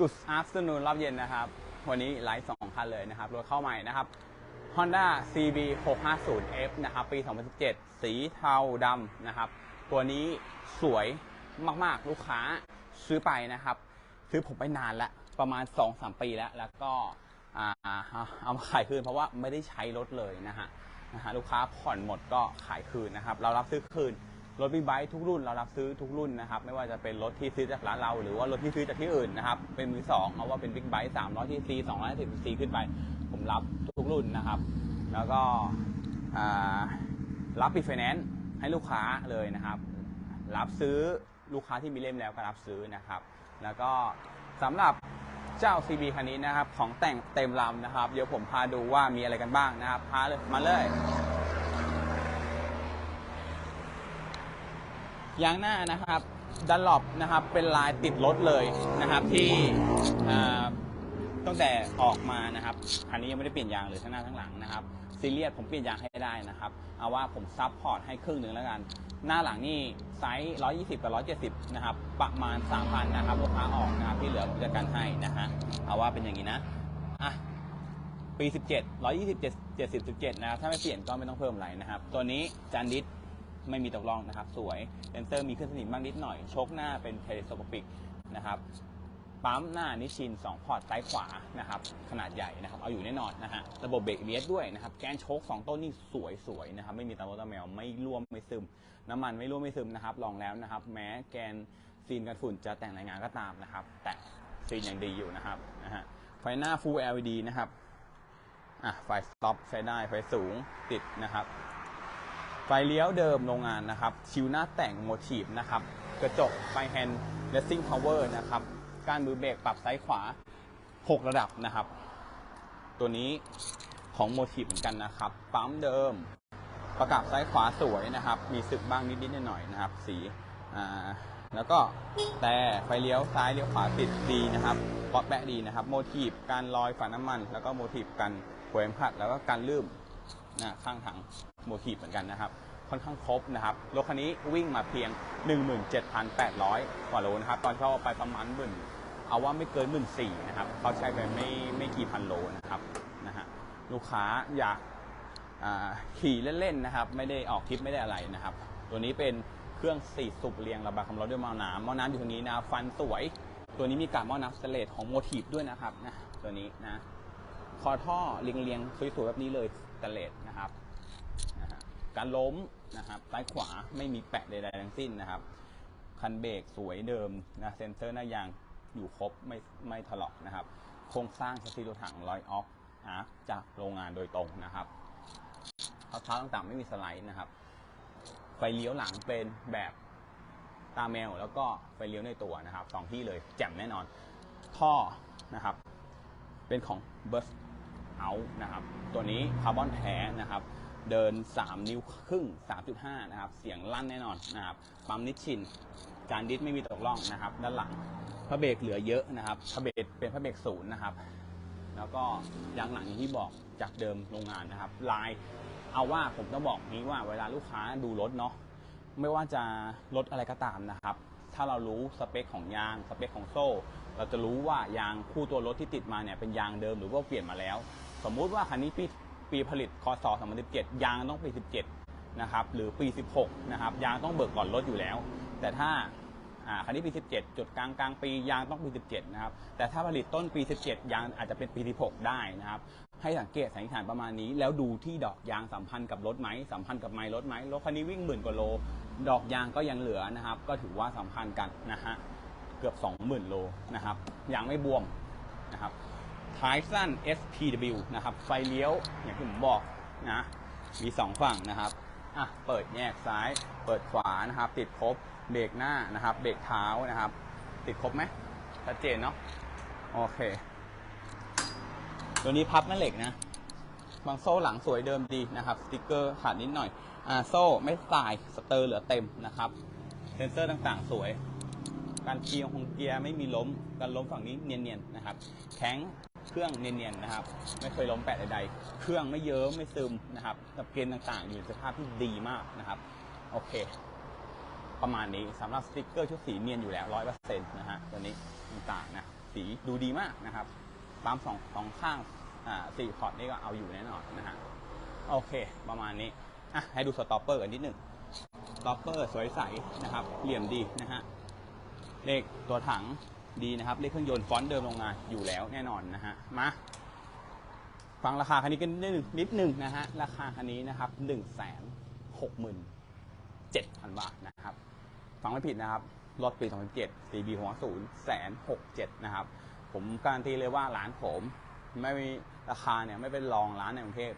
Good afternoon รอบเย็นนะครับ วันนี้ไลฟ์สองคันเลยนะครับ รถเข้าใหม่นะครับ Honda CB 650F นะครับ ปี 2017 สีเทาดำนะครับ ตัวนี้สวยมากๆ ลูกค้าซื้อไปนะครับ ซื้อผมไปนานแล้ว ประมาณ 2-3 ปีแล้ว แล้วก็อ่าเอามาขายคืนเพราะว่าไม่ได้ใช้รถเลยนะฮะนะฮะลูกค้าผ่อนหมดก็ขายคืนนะครับ เรารับซื้อคืน รถบิ๊กไบค์ทุกรุ่นเรารับซื้อทุกรุ่นนะครับ ไม่ว่าจะเป็นรถที่ซื้อจากร้านเรา หรือว่ารถที่ซื้อจากที่อื่นนะครับ เป็นมือสองเอาว่าเป็นบิ๊กไบค์สามร้อยทีซีสองร้อยสิบซีขึ้นไป ผมรับทุกรุ่นนะครับ แล้วก็รับปิดไฟแนนซ์ให้ลูกค้าเลยนะครับ รับซื้อลูกค้าที่มีเล่มแล้วก็รับซื้อนะครับ แล้วก็สำหรับเจ้า CB คันนี้นะครับ ของแต่งเต็มลำนะครับ เดี๋ยวผมพาดูว่ามีอะไรกันบ้างนะครับ พาเลยมาเลย ยางหน้านะครับดันลอปนะครับเป็นลายติดรถเลยนะครับที่ตั้งแต่ออกมานะครับคันนี้ยังไม่ได้เปลี่ยนยางเลยทั้งหน้าทั้งหลังนะครับซีเรียสผมเปลี่ยนยางให้ได้นะครับเอาว่าผมซับพอร์ตให้ครึ่งหนึ่งแล้วกัน หน้าหลังนี่ไซส์120 กับ 170 นะครับ ประมาณ 3,000 นะครับลูกค้าออกนะครับที่เหลือผมจะกันให้นะฮะเอาว่าเป็นอย่างนี้นะอะปี 17 120 70 17 นะครับถ้าไม่เปลี่ยนก็ไม่ต้องเพิ่มอะไรนะครับ ตัวนี้จานดิส ไม่มีตกล่องนะครับ สวยเลนเซอร์มีขึ้นสนิมบ้างนิดหน่อย โชคหน้าเป็นเทเลสโคปิกนะครับปั๊มหน้านิชิน 2 พอร์ตซ้ายขวานะครับขนาดใหญ่นะครับเอาอยู่แน่นอนนะฮะระบบเบรกเบียดด้วยนะครับแกนโชค2ต้นนี่สวยๆนะครับไม่มีตะมตะแมวไม่ร่วมไม่ซึม น้ำมันไม่ร่วมไม่ซึมนะครับลองแล้วนะครับ แม้แกนซีนกันฝุ่นจะแต่งรายงานก็ตามนะครับ แต่ซีนยังดีอยู่นะครับนะฮะไฟหน้า Full LED นะครับอะไฟสต็อปใช้ได้ไฟสูงติดนะครับ ไฟเลี้ยวเดิมโรงงานนะครับ ชิวหน้าแต่งโมทีฟนะครับ กระจกไฟแฮนด์เลสซิ่งพาวเวอร์นะครับ การมือเบรกปรับซ้ายขวา 6 ระดับนะครับ ตัวนี้ของโมทีฟเหมือนกันนะครับ ปั๊มเดิม ประกับซ้ายขวาสวยนะครับ มีสึกบ้างนิดๆหน่อยๆนะครับ สีอ่าแล้วก็แต่ไฟเลี้ยวซ้ายเลี้ยวขวาติดดีนะครับปอดแปะดีนะครับโมทีฟการลอยฝาน้ำมัน แล้วก็โมทีฟกันหัวเอ็มขัดแล้วก็การลื่มนะข้างถัง โมทีฟเหมือนกันนะครับ ค่อนข้างครบนะครับรถคันนี้วิ่งมาเพียง 17,800 กว่าโลนะครับ ตอนเข้าไปประมาณหมื่นเอาว่าไม่เกินหมื่นสี่นะครับเขาใช้ไปไม่ไม่กี่พันโลนะครับนะฮะลูกค้าอยากขี่เล่นๆนะครับ ไม่ได้ออกทริปไม่ได้อะไรนะครับ ตัวนี้เป็นเครื่องสี่สูบเรียงระบายความร้อนด้วยมอน้ำมอน้ำอยู่ตรงนี้นะฟันสวย ตัวนี้มีการมอน้ำสเตเลสของโมทีฟด้วยนะครับนะตัวนี้นะคอท่อเรียงๆสวยๆแบบนี้เลยสเตเลสนะครับ การล้มนะครับซ้ายขวาไม่มีแปะใดๆทั้งสิ้นนะครับ คันเบรกสวยเดิมนะเซ็นเซอร์หน้ายางอยู่ครบไม่ไม่ถลอกนะครับ โครงสร้างชัสซีรถถังลอยออฟอาร์จากโรงงานโดยตรงนะครับเขาเท้าต่างๆไม่มีสไลด์นะครับ ไฟเลี้ยวหลังเป็นแบบตาแมวแล้วก็ไฟเลี้ยวในตัวนะครับสองที่เลยแจ่มแน่นอน ท่อนะครับ เป็นของ b u r s Out นะครับ ตัวนี้คาร์บอนแท้นะครับ เดิน 3 นิ้วครึ่ง 3.5 นะครับ เสียงลั่นแน่นอนนะครับ ปั๊มนิชชินจานดิสไม่มีตกล่องนะครับ ด้านหลังพระเบรกเหลือเยอะนะครับพระเบรกเป็นพระเบรกศูนย์นะครับ แล้วก็ยางหลังอย่างที่บอกจากเดิมโรงงานนะครับ ลายเอาว่าผมต้องบอกนี้ว่าเวลาลูกค้าดูรถเนาะ ไม่ว่าจะรถอะไรก็ตามนะครับ ถ้าเรารู้สเปคของยาง สเปคของโซ่ เราจะรู้ว่ายางคู่ตัวรถที่ติดมาเนี่ยเป็นยางเดิมหรือว่าเปลี่ยนมาแล้ว สมมุติว่าคันนี้ปี ปีผลิตคศ2017 ยางต้องปี 17 นะครับ หรือปี 16 นะครับ ยางต้องเบิกก่อนรถอยู่แล้ว แต่ถ้าอ่าคันนี้ปี 17 จุดกลางกลางปียางต้องปี 17 นะครับ แต่ถ้าผลิตต้นปี 17 ยางอาจจะเป็นปี 16 ได้นะครับ ให้สังเกตสันนิษฐานประมาณนี้ แล้วดูที่ดอกยางสัมพันธ์กับรถไหมสัมพันธ์กับไมล์รถไหมรถคันนี้วิ่งหมื่นกว่าโล ดอกยางก็ยังเหลือนะครับ ก็ถือว่าสัมพันธ์กันนะฮะ เกือบ 20,000 โลนะครับ ยางไม่บวมนะครับ ท้ายสั้น SPW นะครับ ไฟเลี้ยวอย่างที่ผมบอกนะมี 2 ฝั่งนะครับอะเปิดแยกซ้าย เปิดขวานะครับ ติดครบเบรกหน้านะครับ เบรกเท้านะครับ ติดครบไหมชัดเจนเนาะโอเค ตัวนี้พับแม่เหล็กนะบางโซ่หลังสวยเดิมดีนะครับสติกเกอร์ขาดนิดหน่อยอ่าโซ่ไม่ตายสเตอร์เหลือเต็มนะครับ เซนเซอร์ต่างๆสวย การเกียร์ของเกียร์ไม่มีล้ม การล้มฝั่งนี้เนียนๆนะครับ แข็ง เครื่องเนียนๆนะครับไม่เคยล้มแปะใดๆเครื่องไม่เยิ้มไม่ซึมนะครับกับเกณฑ์ต่างๆ อยู่ในสภาพที่ดีมากนะครับโอเค ประมาณนี้สำหรับสติกเกอร์ชุดสีเนียนอยู่แล้วร้อยเปอร์เซ็นต์นะฮะตัวนี้ต่างๆนะสีดูดีมากนะครับปั๊มสองสองข้างอ่าสี่พอร์ตนี่ก็เอาอยู่แน่นอนนะฮะโอเค ประมาณนี้อะให้ดูสต็อปเปอร์กันนิดหนึ่งสต็อปเปอร์สวยใสนะครับเหลี่ยมดีนะฮะเลขตัวถัง ดีนะครับเลขเครื่องยนต์ฟอนต์เดิมโรงงานอยู่แล้วแน่นอนนะฮะมาฟังราคาคันนี้กันนิดนึงนิดนึงนะฮะราคาคันนี้นะครับหนึ่งแสนหกหมื่นเจ็ดพันบาทนะครับฟังไม่ผิดนะครับรถปี2007 CB หัวศูนย์แสนหกเจ็ดนะครับ ผมการันตีเลยว่าร้านผมไม่มีราคาเนี่ยไม่เป็นรองร้านในกรุงเทพ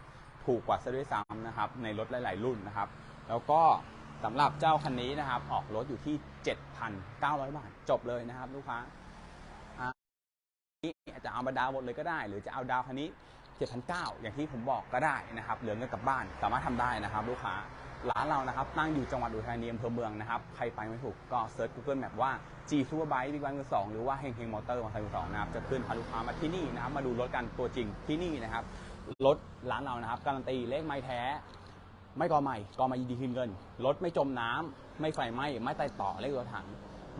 ถูกกว่าซะด้วยซ้ำนะครับ ในรถหลาย ๆ รุ่นนะครับ แล้วก็สำหรับเจ้าคันนี้นะครับ ออกรถอยู่ที่ 7,900 บาท จบเลยนะครับ ลูกค้า นี่อาจะเอามาดาวหมดเลยก็ได้ หรือจะเอาดาวคันนี้7,900 อย่างที่ผมบอกก็ได้นะครับเหลือเงินกลับบ้านสามารถทำได้นะครับ ลูกค้าร้านเรานะครับตั้งอยู่จังหวัดอุทัยธานีอำเภอเมืองนะครับใครไปไม่ถูกก็เซิร์ช Google Map ว่า G Superbike บิ๊กไบค์มือสองหรือว่าเฮงเฮงมอเตอร์มอเตอร์มือสองนะครับจะขึ้นพาลูกค้ามาที่นี่นะครับมาดูรถกันตัวจริงที่นี่นะครับรถร้านเรานะครับการันตีเลขไม้แท้ ไม่กอใหม่กอมายินดีคืนเงินรถไม่จมน้ำไม่ไฟไหม้ไม่ไต่ต่อเลขตัวถัง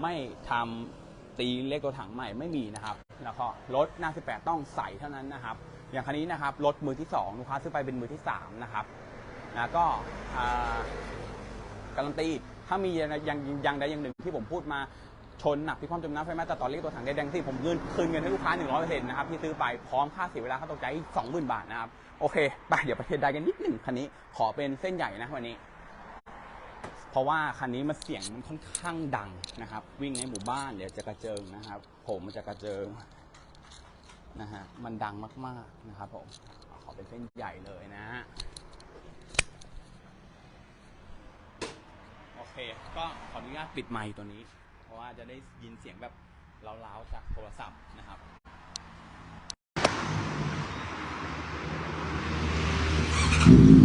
ไม่ทำตีเลขตัวถังใหม่ไม่มีนะครับ แล้วก็รถหน้า 18 ต้องใสเท่านั้นนะครับ อย่างคันนี้นะครับรถมือที่2ลูกค้าซื้อไปเป็นมือที่ 3 นะครับนะก็การันตีถ้ามีอย่างอย่างใดอย่างหนึ่งที่ผมพูดมาชนหนักพิความจมน้ำไฟไหม้แต่ต่อเลขตัวถังแดงๆที่ผมเงินคืนเงินให้ลูกค้า 100%นะครับที่ซื้อไปพร้อมค่าเสียเวลาค่าตกใจอีก20,000 บาทนะครับ โอเค ไปเดี๋ยวไปเทสได้กันนิดหนึ่งคันนี้ขอเป็นเส้นใหญ่นะวันนี้ เพราะว่าคันนี้มันเสียงมันค่อนข้างดังนะครับ วิ่งในหมู่บ้านเดี๋ยวจะกระเจิงนะครับ ผมมันจะกระเจิงนะฮะมันดังมากๆนะครับผมขอเป็นเส้นใหญ่เลยนะฮะโอเค ก็ขออนุญาตปิดไมค์ตัวนี้ เพราะว่าจะได้ยินเสียงแบบเล้าๆจากโทรศัพท์นะครับร้